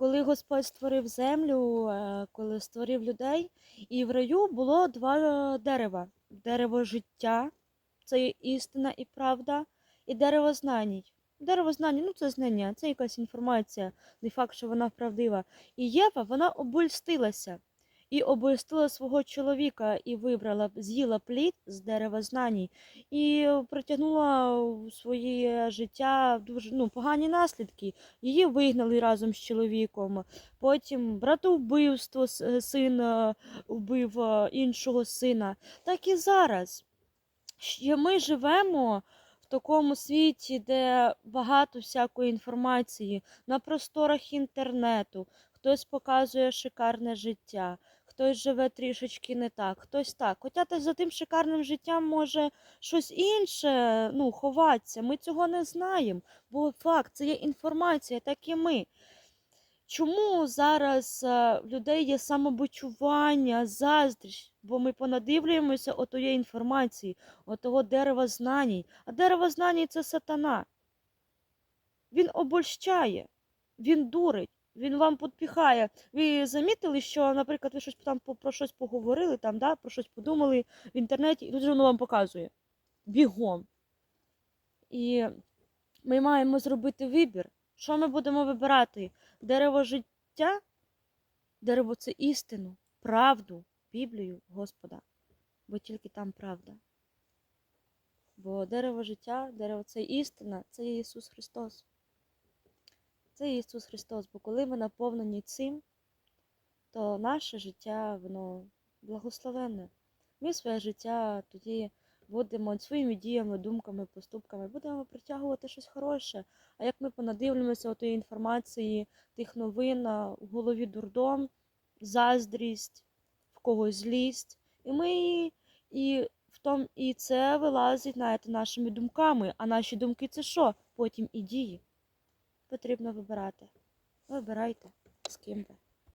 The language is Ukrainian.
коли Господь створив землю, е, коли створив людей, і в раю було два е, дерева: дерево життя, це істина і правда, і дерево знань. Дерево знання, ну це знання, це якась інформація, не факт, що вона правдива. І Єва, вона обольстилася і обольстила свого чоловіка і вибрала, з'їла плід з дерева знань і притягнула у своє життя дуже ну, погані наслідки. Її вигнали разом з чоловіком. Потім братовбивство, син е, вбив е, іншого сина. Так і зараз. Ми живемо в такому світі, де багато всякої інформації на просторах інтернету. Хтось показує шикарне життя, хтось живе трішечки не так, хтось так. Хоча та за тим шикарним життям може щось інше ну, ховатися. Ми цього не знаємо. Бо факт, це є інформація, так і ми. Чому зараз е, в людей є самобочування, заздрість? Бо ми понадивлюємося отої інформації, отого дерева знань. А дерево знань це сатана. Він обольщає, він дурить, він вам підпіхає. Ви замітили, що, наприклад, ви щось там про щось поговорили, там, да, про щось подумали в інтернеті, і тут воно вам показує. Бігом. І ми маємо зробити вибір. Що ми будемо вибирати? Дерево життя, дерево це істину, правду, Біблію Господа, бо тільки там правда. Бо дерево життя, дерево це істина, це Ісус Христос. Це Ісус Христос, бо коли ми наповнені цим, то наше життя, воно благословенне. Ми своє життя тоді будемо своїми діями, думками, поступками, будемо притягувати щось хороше. А як ми понадивлюємося тієї інформації, тих новин, в голові дурдом, заздрість, в когось злість. І ми і в том, і це вилазить знаєте, нашими думками. А наші думки це що? Потім і дії. Потрібно вибирати. Вибирайте, з ким ви.